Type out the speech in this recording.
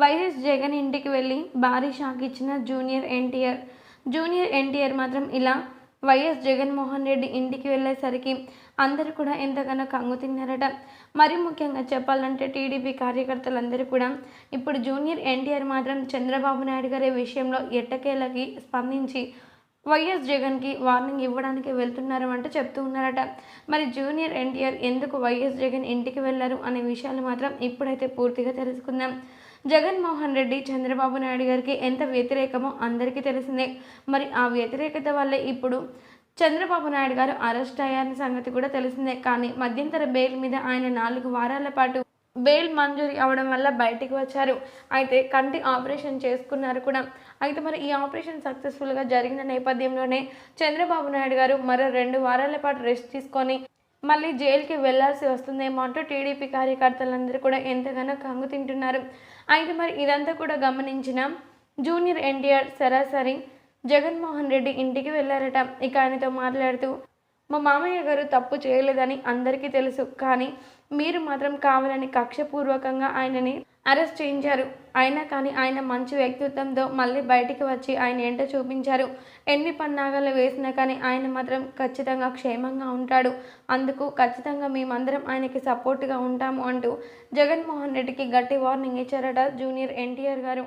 YS Jagan ఇంటికి వెళ్ళి భారీ షాక్ ఇచ్చిన జూనియర్ ఎన్టీఆర్. జూనియర్ ఎన్టీఆర్ మాత్రం ఇలా వైఎస్ జగన్మోహన్ రెడ్డి ఇంటికి వెళ్ళేసరికి అందరూ కూడా ఎంతగానో కంగు తిన్నారట. మరి ముఖ్యంగా చెప్పాలంటే టీడీపీ కార్యకర్తలందరూ కూడా ఇప్పుడు జూనియర్ ఎన్టీఆర్ మాత్రం చంద్రబాబు నాయుడు గారి విషయంలో ఎట్టకేలకి స్పందించి వైఎస్ జగన్కి వార్నింగ్ ఇవ్వడానికి వెళ్తున్నారు అంటూ చెప్తూ ఉన్నారట. మరి జూనియర్ ఎన్టీఆర్ ఎందుకు వైఎస్ జగన్ ఇంటికి వెళ్ళారు అనే విషయాలు మాత్రం ఇప్పుడైతే పూర్తిగా తెలుసుకుందాం. జగన్మోహన్ రెడ్డి చంద్రబాబు నాయుడు గారికి ఎంత వ్యతిరేకమో అందరికీ తెలిసిందే. మరి ఆ వ్యతిరేకత వల్లే ఇప్పుడు చంద్రబాబు నాయుడు గారు అరెస్ట్ అయ్యారని సంగతి కూడా తెలిసిందే. కానీ మధ్యంతర బెయిల్ మీద ఆయన నాలుగు వారాల పాటు బెయిల్ మంజూరు అవడం వల్ల బయటికి వచ్చారు. అయితే కంటి ఆపరేషన్ చేసుకున్నారు కూడా. అయితే మరి ఈ ఆపరేషన్ సక్సెస్ఫుల్గా జరిగిన నేపథ్యంలోనే చంద్రబాబు నాయుడు గారు మరో రెండు వారాల పాటు రెస్ట్ తీసుకొని మళ్ళీ జైలుకి వెళ్ళాల్సి వస్తుందేమో అంటూ టీడీపీ కార్యకర్తలందరూ కూడా ఎంతగానో కంగు తింటున్నారు. అయితే మరి ఇదంతా కూడా గమనించిన జూనియర్ ఎన్టీఆర్ సరాసరి జగన్మోహన్ రెడ్డి ఇంటికి వెళ్ళారట. ఇక ఆయనతో మాట్లాడుతూ మా మామయ్య గారు తప్పు చేయలేదని అందరికీ తెలుసు. కానీ మీరు మాత్రం కావాలని కక్షపూర్వకంగా ఆయనని అరెస్ట్ చేయించారు. అయినా కానీ ఆయన మంచి వ్యక్తిత్వంతో మళ్ళీ బయటికి వచ్చి ఆయన ఏంటో చూపించారు. ఎన్ని పన్నాగాలు వేసినా కానీ ఆయన మాత్రం ఖచ్చితంగా క్షేమంగా ఉంటాడు. అందుకు ఖచ్చితంగా మేమందరం ఆయనకి సపోర్ట్గా ఉంటాము అంటూ జగన్మోహన్ రెడ్డికి గట్టి వార్నింగ్ ఇచ్చారట జూనియర్ ఎన్టీఆర్ గారు.